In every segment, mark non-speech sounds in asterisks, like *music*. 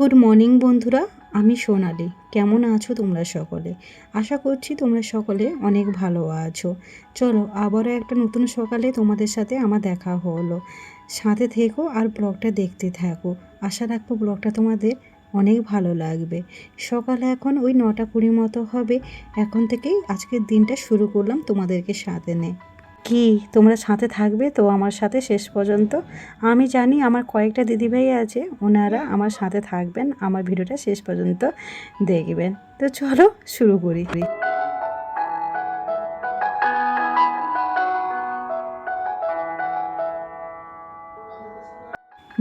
Good morning বন্ধুরা, আমি সোনালি। কেমন আছো তোমরা সকলে? আশা করছি তোমরা সকলে অনেক ভালো আছো। চলো, আবারও একটা নতুন সকালে তোমাদের সাথে আমার দেখা হলো। সাথে থেকো আর ব্লগটা দেখতে থাকো। আশা রাখব ব্লগটা তোমাদের অনেক ভালো লাগবে। সকালে এখন ওই নটা কুড়ি মতো হবে। এখন থেকেই আজকের দিনটা শুরু করলাম তোমাদেরকে সাথে নে কি, তোমরা সাথে থাকবে তো আমার সাথে শেষ পর্যন্ত? আমি জানি আমার কয়েকটা দিদিভাই আছে, ওনারা আমার সাথে থাকবেন, আমার ভিডিওটা শেষ পর্যন্ত দেখবেন। তো চলো শুরু করি।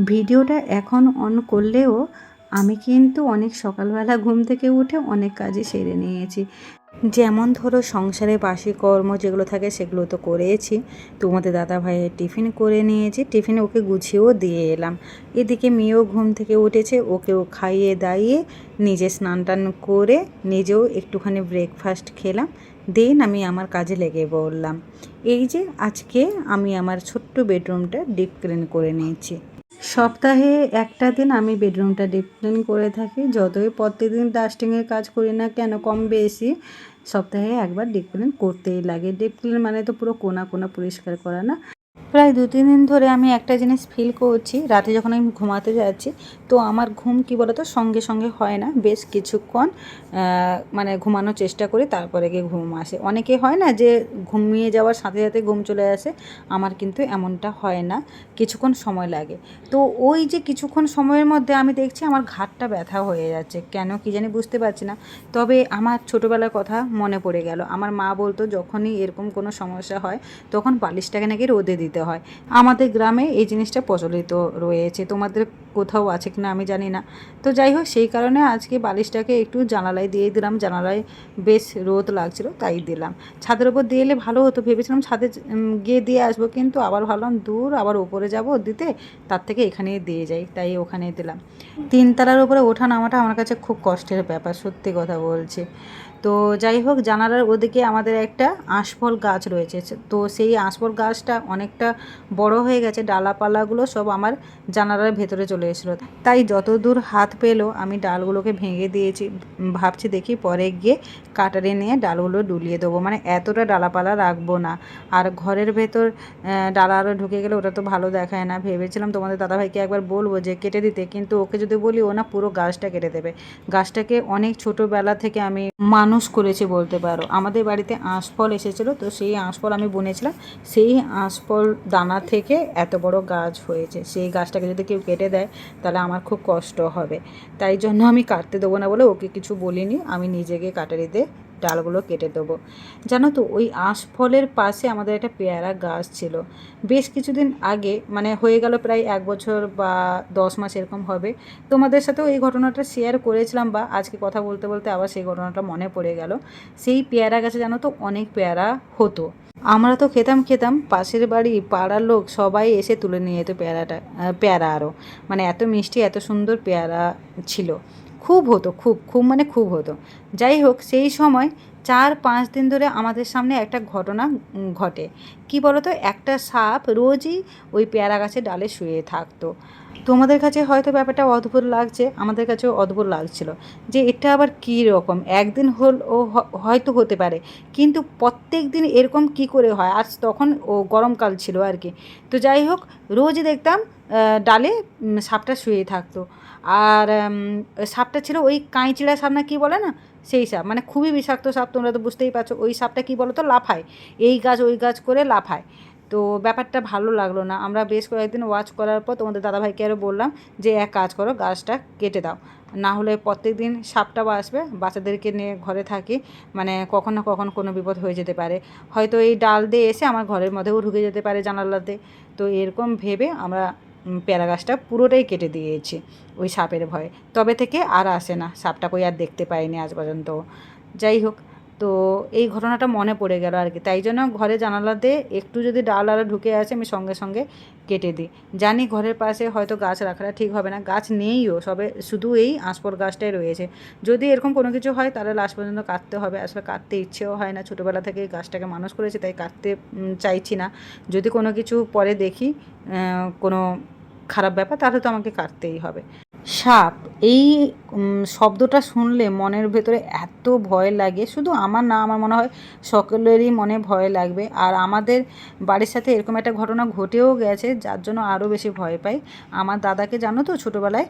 ভিডিওটা এখন অন করলেও আমি কিন্তু অনেক সকালবেলা ঘুম থেকে উঠে অনেক কাজই সেরে নিয়েছি। যেমন ধরো সংসারে বাসি কর্ম যেগুলো থাকে সেগুলো তো করেছি। তোমাদের দাদা ভাইয়ের টিফিন করে নিয়েছি, টিফিনে ওকে গুছিয়েও দিয়ে এলাম। এদিকে মেয়েও ঘুম থেকে উঠেছে, ওকেও খাইয়ে দাইয়ে নিজে স্নান টান করে নিজেও একটুখানি ব্রেকফাস্ট খেলাম। দেন আমি আমার কাজে লেগে পড়লাম। এই যে আজকে আমি আমার ছোট্ট বেডরুমটা ডিপ ক্লিন করে নিয়েছি। সপ্তাহে একটা দিন আমি বেডরুমটা ডিপ ক্লিন করে থাকি। যতই প্রত্যেকদিন ডাস্টিংয়ের কাজ করি না কেন, কম বেশি সপ্তাহে একবার ডিপ ক্লিন করতেই লাগে। ডিপ ক্লিন মানে তো পুরো কোনা কোনা পরিষ্কার করা না। প্রায় দু, তিন দিন ধরে আমি একটা জিনিস ফিল করছি। রাতে যখন আমি ঘুমাতে যাচ্ছি, তো আমার ঘুম কি বলতো, সঙ্গে সঙ্গে হয় না। বেশ কিছুক্ষণ মানে ঘুমানোর চেষ্টা করি, তারপরে গিয়ে ঘুম আসে। অনেকে হয় না যে ঘুমিয়ে যাওয়ার সাথে সাথে ঘুম চলে আসে, আমার কিন্তু এমনটা হয় না। কিছুক্ষণ সময় লাগে। তো ওই যে কিছুক্ষণ সময়ের মধ্যে আমি দেখছি আমার ঘাটটা ব্যথা হয়ে যাচ্ছে। কেন কি জানি বুঝতে পারছি না। তবে আমার ছোটোবেলার কথা মনে পড়ে গেল। আমার মা বলতো, যখনই এরকম কোনো সমস্যা হয়, তখন বালিশটাকে নাকি রোদে দিতে হয়। আমাদের গ্রামে এই জিনিসটা প্রচলিত রয়েছে। তোমাদের কোথাও আছে কিনা আমি জানি না। তো যাই হোক, সেই কারণে আজকে বালিশটাকে একটু জানালায় দিয়ে দিলাম, জানালায় বেশ রোদ লাগছিল, তাই দিলাম। ছাদের ওপর দিয়ে এলে ভালো হতো, ভেবেছিলাম ছাদে গিয়ে দিয়ে আসব, কিন্তু আবার ভাবলাম দূর, আবার ওপরে যাব দিতে, তার থেকে এখানেই দিয়ে যাই, তাই ওখানে দিলাম। তিনতলার ওপরে ওঠা নামাটা আমার কাছে খুব কষ্টের ব্যাপার, সত্যি কথা বলছে। তো যাই হোক, জানালার ওদিকে আমাদের একটা আঁশফল গাছ রয়েছে, তো সেই আঁশফল গাছটা অনেকটা বড় হয়ে গেছে, ডালাপালাগুলো সব আমার জানালার ভেতরে চলে এসেছিল। তাই যত দূর হাত পেল, আমি ডালগুলোকে ভেঙে দিয়েছি। ভাবছি দেখি পরে গিয়ে কাটারে নিয়ে ডালগুলো ডুলিয়ে দেবো। মানে এতটা ডালাপালা রাখব না। আর ঘরের ভেতর ডালা আরও ঢুকে গেলে ওটা তো ভালো দেখায় না। ভেবেছিলাম তোমাদের দাদাভাইকে একবার বলব যে কেটে দিতে। কিন্তু ওকে যদি বলি, ও না পুরো গাছটা কেটে দেবে। গাছটাকে অনেক ছোটোবেলা থেকে আমি মানুষ করেছি বলতে পারো। আমাদের বাড়িতে আঁশফল এসেছিল, তো সেই আঁশফল আমি বুনেছিলাম। সেই আঁশফল দানা থেকে এত বড় গাছ হয়েছে। সেই গাছটাকে যদি কেউ কেটে দেয় তাহলে আমার খুব কষ্ট হবে। তাই জন্য আমি কাটতে দেবো না বলে ওকে কিছু বলিনি। আমি নিজেকে কাটারিতে ডালগুলো কেটে দেবো। জানো তো, ওই আঁশফলের পাশে আমাদের একটা পেয়ারা গাছ ছিল। বেশ কিছুদিন আগে মানে হয়ে গেল প্রায় এক বছর বা দশ মাস এরকম হবে। তোমাদের সাথেও এই ঘটনাটা শেয়ার করেছিলাম বা আজকে কথা বলতে বলতে আবার সেই ঘটনাটা মনে পড়ে গেল। সেই পেয়ারা গাছে জানো তো অনেক পেয়ারা হতো। আমরা তো খেতাম খেতাম, পাশের বাড়ি, পাড়ার লোক সবাই এসে তুলে নিয়ে যেত পেয়ারাটা পেয়ারা আরও মানে এত মিষ্টি, এত সুন্দর পেয়ারা ছিল। খুব হতো, খুব খুব মানে খুব হতো। যাই হোক, সেই সময় চার, পাঁচ দিন ধরে আমাদের সামনে একটা ঘটনা ঘটে। কি বলতো? একটা সাপ রোজই ওই পেয়ারা গাছের ডালে শুয়ে থাকতো। তোমাদের কাছে হয়তো ব্যাপারটা অদ্ভুত লাগছে, আমাদের কাছেও অদ্ভুত লাগছিল যে এটা আবার কী রকম? একদিন হল ও হয়তো হতে পারে, কিন্তু প্রত্যেক দিন এরকম কি করে হয়? আজ তখন ও গরমকাল ছিল আর কি। তো যাই হোক রোজই দেখতাম ডালে সাপটা শুয়ে থাকতো। আর সাপটা ছিল ওই কাঁইচিড়া সাপ না কী বলে না? সেই সাপ। মানে খুবই বিষাক্ত সাপ, তোমরা তো বুঝতেই পারছ। ওই সাপটা কী বলো তো লাফায়। এই গাছ, ওই গাছ করে লাফায়। তো ব্যাপারটা ভালো লাগল না। আমরা বেশ কয়েকদিন ওয়াচ করার পর তোমাদের দাদাভাইকে আরও বললাম যে, এক কাজ করো, গাছটা কেটে দাও। না হলে প্রত্যেক দিন সাপটা আসবে, বাচ্চাদেরকে নিয়ে ঘরে থাকি। মানে কখন না কখন কোনো বিপদ হয়ে যেতে পারে। হয়তো এই ডাল দিয়ে এসে আমার ঘরের মধ্যেও ঢুকে যেতে পারে জানালাতে। তো এরকম ভেবে আমরা পেয়ারা গাছটা পুরোটাই কেটে দিয়েছি ওই সাপের ভয়ে। তবে থেকে আর আসে না, সাপটা কই আর দেখতে পাইনি আজ পর্যন্ত। যাই হোক, তো এই ঘটনাটা মনে পড়ে গেল আর কি। তাই জন্য ঘরে জানালাতে একটু যদি ডাল আলা ঢুকে আসে, আমি সঙ্গে সঙ্গে কেটে দিই। জানি ঘরের পাশে হয়তো গাছ রাখাটা ঠিক হবে না, গাছ নেইও, সবে শুধু এই আঁশপর গাছটাই রয়েছে। যদি এরকম কোনো কিছু হয়, তাহলে লাস্ট পর্যন্ত কাটতে হবে। আসলে কাটতে ইচ্ছেও হয় না, ছোটোবেলা থেকে গাছটাকে মানুষ করেছে, তাই কাটতে চাইছি না। যদি কোনো কিছু পরে দেখি কোনো খারাপ ব্যাপার, তাহলে তো আমাকে কাটতেই হবে। সাপ, এই শব্দটা শুনলে মনের ভেতরে এত ভয় লাগে। শুধু আমার না, আমার মনে হয় সকলেরই মনে ভয় লাগবে। আর আমাদের বাড়ির সাথে এরকম একটা ঘটনা ঘটেও গেছে, যার জন্য আরও বেশি ভয় পাই। আমার দাদাকে জানো তো, ছোটোবেলায়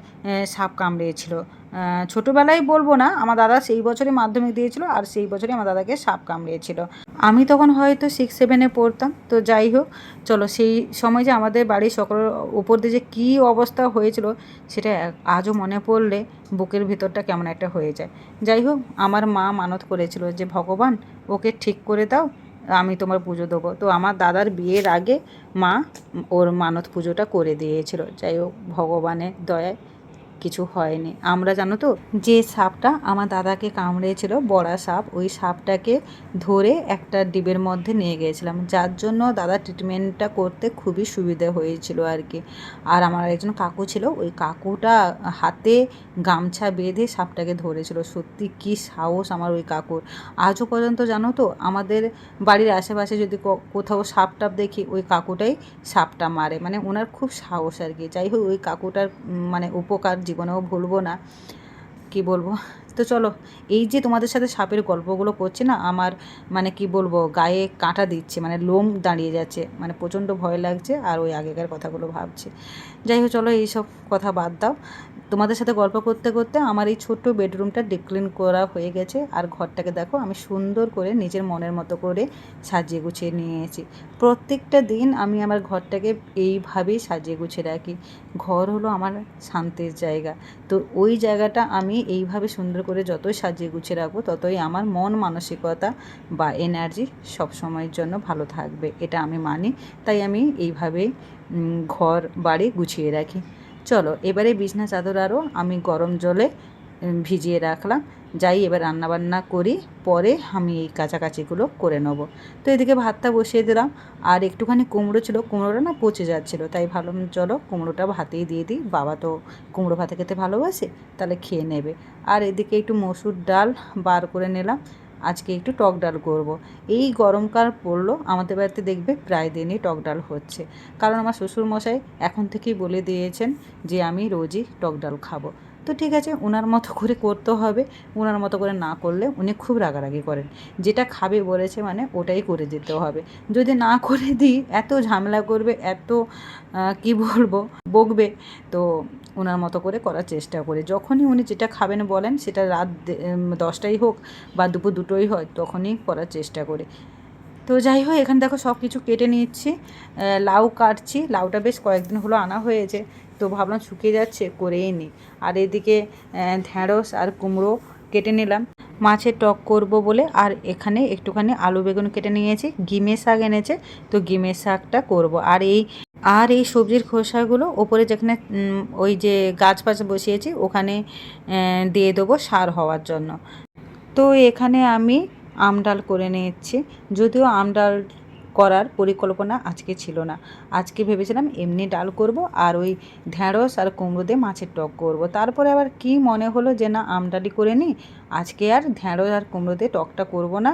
সাপ কামড়িয়েছিল ছোটোবেলায় বলব না, আমার দাদা সেই বছরই মাধ্যমিক দিয়েছিল আর সেই বছরই আমার দাদাকে সাপ কামড়িয়েছিল। আমি তখন হয়তো সিক্স সেভেনে পড়তাম, তো যাই হোক, চলো সেই সময় যে আমাদের বাড়ির সকলের উপর দিয়ে যে কী অবস্থা হয়েছিল, সেটা আজও মনে পড়লে বুকের ভিতরটা কেমন একটা হয়ে যায়। যাই হোক, আমার মা মানত করেছিল যে, ভগবান, ওকে ঠিক করে দাও, আমি তোমার পুজো দেবো। তো আমার দাদার বিয়ের আগে মা ওর মানত পুজোটা করে দিয়েছিল। যাই হোক, ভগবানের দয়ায় কিছু হয়নি। আমরা জানো তো, যে সাপটা আমার দাদাকে কামড়িয়েছিল বড়া সাপ, ওই সাপটাকে ধরে একটা ডিবের মধ্যে নিয়ে গিয়েছিলাম। যার জন্য দাদা ট্রিটমেন্টটা করতে খুবই সুবিধা হয়েছিল আর কি। আর আমার একজন কাকু ছিল, ওই কাকুটা হাতে গামছা বেঁধে সাপটাকে ধরেছিল। সত্যি কি সাহস আমার ওই কাকুর। আজও পর্যন্ত জানো তো, আমাদের বাড়ির আশেপাশে যদি কোথাও সাপ টাপ দেখি, ওই কাকুটাই সাপটা মারে। মানে ওনার খুব সাহস আর কি। যাই হোক, ওই কাকুটার মানে উপকার জীবনেও ভুলবো না। কি বলব? তো চলো, এই যে তোমাদের সাথে সাপের গল্পগুলো করছে না, আমার মানে কি বলব, গায়ে কাঁটা দিচ্ছে মানে লোম দাঁড়িয়ে যাচ্ছে মানে প্রচণ্ড ভয় লাগছে আর ওই আগেকার কথাগুলো ভাবছি। যাই হোক, চলো এইসব কথা বাদ দাও। তোমাদের সাথে গল্প করতে করতে আমার এই ছোট্ট বেডরুমটা ডিক্লিন করা হয়ে গেছে আর ঘরটাকে দেখো, আমি সুন্দর করে নিজের মনের মতো করে সাজিয়ে গুছিয়ে নিয়েছি। প্রত্যেকটা দিন আমি আমার ঘরটাকে এইভাবেই সাজিয়ে গুছিয়ে রাখি। ঘর হলো আমার শান্তির জায়গা। তো ওই জায়গাটা আমি এইভাবে সুন্দর করে যতই সাজিয়ে গুছিয়ে রাখব, ততই আমার মন মানসিকতা বা এনার্জি সব সময়ের জন্য ভালো থাকবে। এটা আমি মানি, তাই আমি এইভাবেই ঘর বাড়ি গুছিয়ে রাখি। চলো, এবারে বিছনা চাদর আরও আমি গরম জলে ভিজিয়ে রাখলাম। যাই, এবার রান্নাবান্না করি। পরে আমি এই কাছাকাছিগুলো করে নেব। তো এদিকে ভাতটা বসিয়ে দিলাম। আর একটুখানি কুমড়ো ছিল। কুমড়োটা না পচে যাচ্ছিল। তাই ভাবলাম, চলো কুমড়োটা ভাতেই দিয়ে দিই। বাবা তো কুমড়ো ভাতে খেতে ভালোবাসে, তাহলে খেয়ে নেবে। আর এদিকে একটু মসুর ডাল বার করে নিলাম। আজকে একটু টক ডাল করব। এই গরমকাল পড়ল। আমাদের বাড়িতে দেখবে প্রায় দিনই টক ডাল হচ্ছে। কারণ আমার শ্বশুরমশাই এখন থেকেই বলে দিয়েছেন যে, আমি রোজই টক ডাল খাব। তো ঠিক আছে ওনার মতো করে করতে হবে। ওনার মতো করে না করলে উনি খুব রাগারাগি করেন। যেটা খাবে বলেছে মানে ওটাই করে দিতে হবে। যদি না করে দিই, এত ঝামেলা করবে, এত কি বলব, বকবে, তো ওনার মতো করে করার চেষ্টা করে। যখনই উনি যেটা খাবেন বলেন, সেটা রাত দশটাই হোক বা দুপুর দুটোই হয়, তখনই করার চেষ্টা করে। তো যাই হোক, এখানে দেখো সব কিছু কেটে নিচ্ছি। লাউ কাটছি। লাউটা বেশ কয়েকদিন হলো আনা হয়েছে। তো ভাবলাম শুকিয়ে যাচ্ছে, করেই নিই আর এদিকে ঢ্যাঁড়স আর কুমড়ো কেটে নিলাম। মাছের টক করব বলে, আর এখানে একটুখানি আলু বেগুন কেটে নিয়েছি। গিমে শাক এনেছে, তো গিমে শাকটা করব। আর এই আর এই সবজির খোসাগুলো ওপরে যেখানে ওই যে গাছ ফাছ বসিয়েছি, ওখানে দিয়ে দেবো সার হওয়ার জন্য। তো এখানে আমি আমডাল করে নিয়েছি। যদিও আমডাল করার পরিকল্পনা আজকে ছিল না। আজকে ভেবেছিলাম এমনি ডাল করব আর ওই ঢ্যাঁড়স আর কুমড়ো দিয়ে মাছের টক করব। তারপরে আবার কি মনে হলো যে না আমডালি করে নিই, আজকে আর ঢ্যাঁড়স আর কুমড়ো দিয়ে টকটা করব না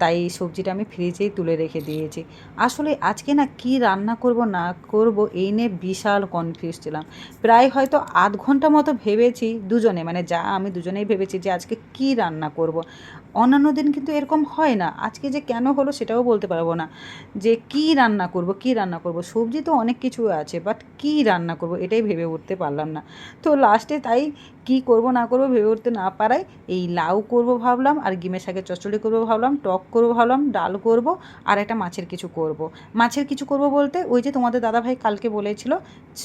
তাই সবজিটা আমি ফ্রিজেই তুলে রেখে দিয়েছি। আসলে আজকে না কি রান্না করব, না করব, এই নিয়ে বিশাল কনফিউজ ছিলাম। প্রায় হয়তো আধ ঘণ্টা মতো ভেবেছি দুজনে মানে যা আমি দুজনেই ভেবেছি যে আজকে কি রান্না করব। অন্যান্য দিন কিন্তু এরকম হয় না। আজকে যে কেন হলো সেটাও বলতে পারব না। যে কি রান্না করব, কি রান্না করব, সবজি তো অনেক কিছু আছে বাট কি রান্না করব এটাই ভেবে উঠতে পারলাম না। তো লাস্টে তাই কি করব, না করব ভেবে উঠতে না পারায় এই লাউ করব ভাবলাম, আর গিমের শাকের চচ্চড়ি করব ভাবলাম, টক করব ভাবলাম, ডাল করব, আর একটা মাছের কিছু করব। মাছের কিছু করব বলতে ওই যে তোমাদের দাদাভাই কালকে বলেছিল,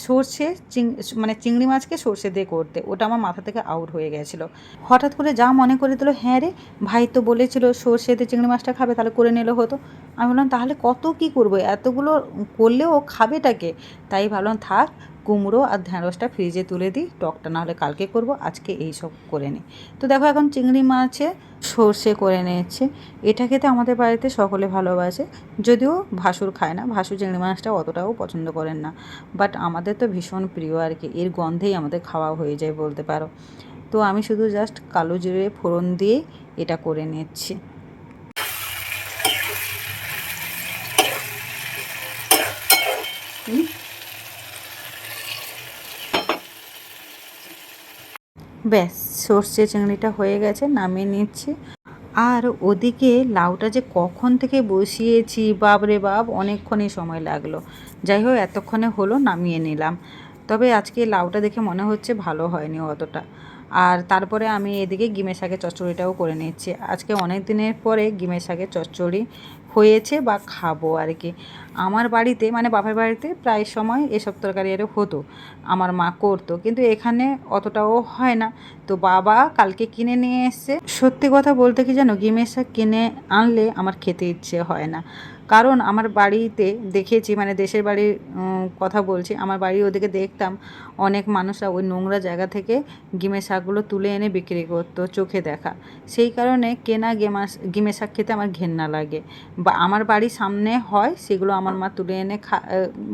সর্ষে চিং মানে চিংড়ি মাছকে সর্ষে দিয়ে করতে। ওটা আমার মাথা থেকে আউট হয়ে গেছিল। হঠাৎ করে যা মনে করে দিল হ্যাঁ রে, ভাই তো বলেছিল সর্ষেতে চিংড়ি মাছটা খাবে, তাহলে করে নিলে হতো। আমি বললাম, তাহলে কত কি করব? এতগুলো করলেও খাবেটাকে তাই ভাবলাম, থাক, কুমড়ো আর ঢ্যাঁড়সটা ফ্রিজে তুলে দিই, টকটা নাহলে কালকে করব, আজকে এই সব করে নিই তো দেখো, এখন চিংড়ি মাছে সর্ষে করে নিচ্ছে এটা খেতে আমাদের বাড়িতে সকলে ভালোবাসে, যদিও ভাসুর খায় না। ভাসুর চিংড়ি মাছটা অতটাও পছন্দ করেন না। বাট আমাদের তো ভীষণ প্রিয় আর কি, এর গন্ধেই আমাদের খাওয়া হয়ে যায় বলতে পারো। তো আমি শুধু জাস্ট কালো জিরে ফোড়ন দিয়ে এটা করে নিচ্ছি। ব্যাস, সর্ষে চিংড়িটা হয়ে গেছে, নামিয়ে নিচ্ছি। আর ওদিকে লাউটা যে কখন থেকে বসিয়েছি, বাপরে বাপ, অনেকক্ষণই সময় লাগল। যাই হোক, এতক্ষণে হলো, নামিয়ে নিলাম। তবে আজকে লাউটা দেখে মনে হচ্ছে ভালো হয়নি অতটা। আর তারপরে আমি এদিকে গিমের শাকের চচ্চড়িটাও করে নিচ্ছি আজকে অনেক দিনের পরে গিমের শাকের চচ্চড়ি হয়েছে বা খাব আর কি। আমার বাড়িতে মানে বাপের বাড়িতে প্রায় সময় এসব তরকারি আরও হতো। আমার মা করতো, কিন্তু এখানে অতটাও হয় না। তো বাবা কালকে কিনে নিয়ে এসছে সত্যি কথা বলতে কি জানো, গিমের শাক কিনে আনলে আমার খেতে ইচ্ছে হয় না। কারণ আমার বাড়িতে দেখেছি মানে দেশের বাড়ির কথা বলছি, আমার বাড়ি ওদিকে দেখতাম অনেক মানুষরা ওই নোংরা জায়গা থেকে গিমের শাকগুলো তুলে এনে বিক্রি করতো চোখে দেখা। সেই কারণে কেনা গেমা গিমের শাক খেতে আমার ঘেন্না লাগে। বা আমার বাড়ির সামনে হয়, সেগুলো আমার মা তুলে এনে খা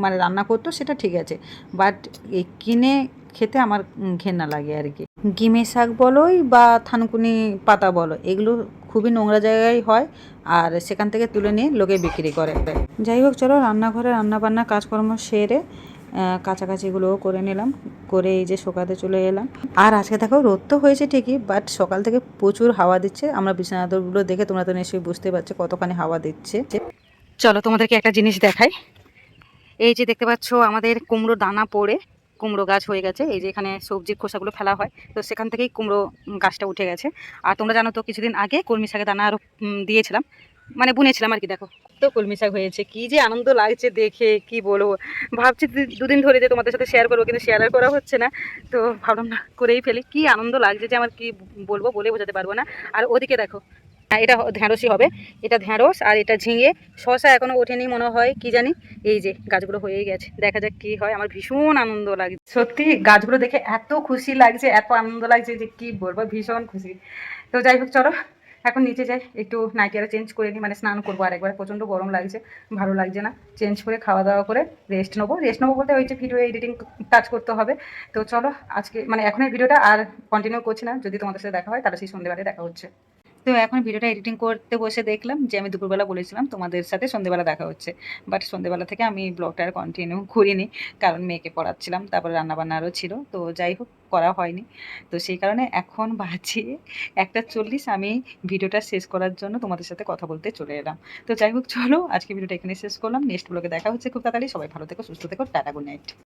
মানে রান্না করতো, সেটা ঠিক আছে। বাট এই কিনে খেতে আমার ঘেন্না লাগে আর কি। গিমের শাক বলোই বা থানকুনি পাতা বলো, এগুলো খুবই নোংরা জায়গায় হয় আর সেখান থেকে তুলে নিয়ে লোকে বিক্রি করে। যাই হোক, চলো রান্নাঘরে রান্নাবান্না কাজকর্ম সেরে কাছাকাছিগুলোও করে নিলাম, করে এই যে শোকাতে চলে এলাম। আর আজকে দেখো রোদ তো হয়েছে ঠিকই বাট সকাল থেকে প্রচুর হাওয়া দিচ্ছে। আমরা বিছানাদরগুলো দেখে তোমরা তো নিশ্চয়ই বুঝতে পারছ কতখানি হাওয়া দিচ্ছে। চলো তোমাদেরকে একটা জিনিস দেখাই। এই যে দেখতে পাচ্ছ আমাদের কুমড়ো দানা পড়ে। কুমড়ো গাছ হয়ে গেছে। এই যে এখানে সবজির খোসাগুলো ফেলা হয়, তো সেখান থেকেই কুমড়ো গাছটা উঠে গেছে। আর তোমরা জানো তো, কিছুদিন আগে কলমি শাকের দানা আরও দিয়েছিলাম। মানে বুনেছিলাম আর কি, দেখো। তো কলমি শাক হয়েছে, কি যে আনন্দ লাগছে দেখে, কি বলব? ভাবছি দুদিন ধরে যে তোমাদের সাথে শেয়ার করব, কিন্তু শেয়ার করা হচ্ছে না। তো ভাবলাম না, করেই ফেলি। কি আনন্দ লাগছে যে আমার কি বলব, বলে বোঝাতে পারব না। আর ওদিকে দেখো হ্যাঁ, এটা ঢ্যাঁড়সই হবে। এটা ঢ্যাঁড়স আর এটা ঝিঙে। শশা এখনও ওঠেনি মনে হয় কি জানি। এই যে গাছগুলো হয়েই গেছে। দেখা যাক কি হয়। আমার ভীষণ আনন্দ লাগছে। সত্যি গাছগুলো দেখে এত খুশি লাগছে এত আনন্দ লাগছে যে কি বলব ভীষণ খুশি। তো যাই হোক চলো এখন নিচে যাই। একটু নাইটিয়ারা চেঞ্জ করে নিই মানে স্নান করব আর একবার প্রচণ্ড গরম লাগছে ভালো লাগছে না। চেঞ্জ করে খাওয়া দাওয়া করে রেস্ট নেব। রেস্ট নেব বলতে ওই যে ভিডিও এডিটিং কাজ করতে হবে। তো চলো আজকে মানে এখন এই ভিডিওটা আর কন্টিনিউ করছি না। যদি তোমাদের সাথে দেখা হয় তাহলে সেই সন্ধ্যেবেলায় দেখা হচ্ছে। তো এখন ভিডিওটা এডিটিং করতে বসে দেখলাম যে আমি দুপুরবেলা বলেছিলাম তোমাদের সাথে সন্ধ্যেবেলা দেখা হচ্ছে। বাট সন্ধ্যেবেলা থেকে আমি ব্লগটা আর কন্টিনিউ করিনি, কারণ মেয়েকে পড়াচ্ছিলাম, তারপরে রান্নাবান্না আরও ছিল। তো যাই হোক, করা হয়নি। তো সেই কারণে এখন *laughs* বাজে একটা চল্লিশ, আমি ভিডিওটা শেষ করার জন্য তোমাদের সাথে কথা বলতে চলে এলাম। তো যাই হোক, চলো আজকে ভিডিওটা এখানে শেষ করলাম। নেক্সট ব্লগে দেখা হচ্ছে খুব তাড়াতাড়ি। সবাই ভালো থেকো, সুস্থ থেকো, টাটা গুড নাইট